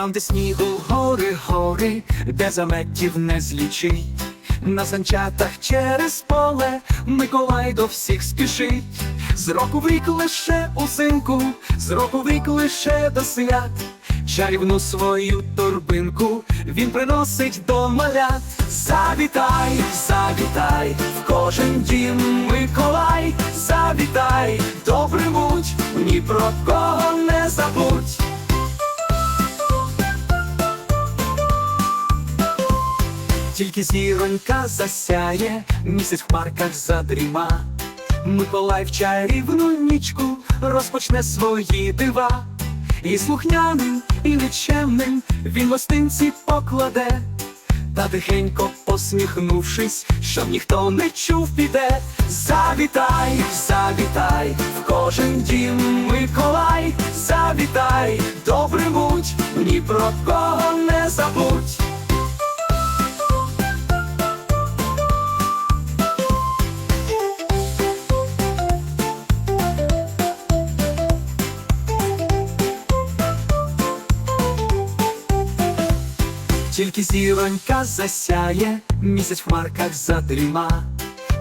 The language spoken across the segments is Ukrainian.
Там, де снігу гори, гори, де заметів не злічить. На санчатах через поле Миколай до всіх спішить. З року в рік лише узимку, з року в рік лише до свят. Чарівну свою торбинку він приносить до малят. Завітай, завітай, в кожен дім Миколай, завітай, добре будь, ні про кого не Тільки зіронька засяє, місяць в хмарках задріма. Миколай в чарівну нічку розпочне свої дива. І слухняним, і нечемним він гостинці покладе. Та тихенько посміхнувшись, щоб ніхто не чув, піде. Завітай, завітай, в кожен дім Миколай, завітай, добре будь, ні про кого не забудь. Тільки зіронька засяє, місяць в хмарках задріма.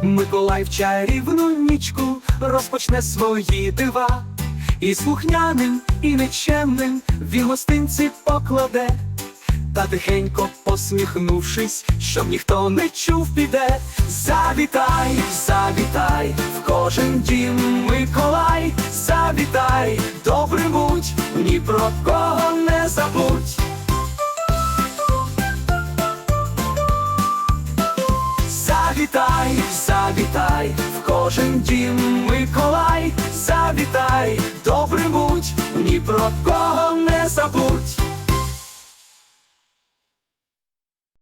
Миколай в чарівну нічку розпочне свої дива. І слухняним, і нечемним він гостинці покладе. Та тихенько посміхнувшись, щоб ніхто не чув, піде. Завітай, завітай, в кожен дім Миколай, завітай, добре будь, ні про кого не забудь. Завітай, в кожен дім Миколай, завітай, добре будь, ні про кого не забудь.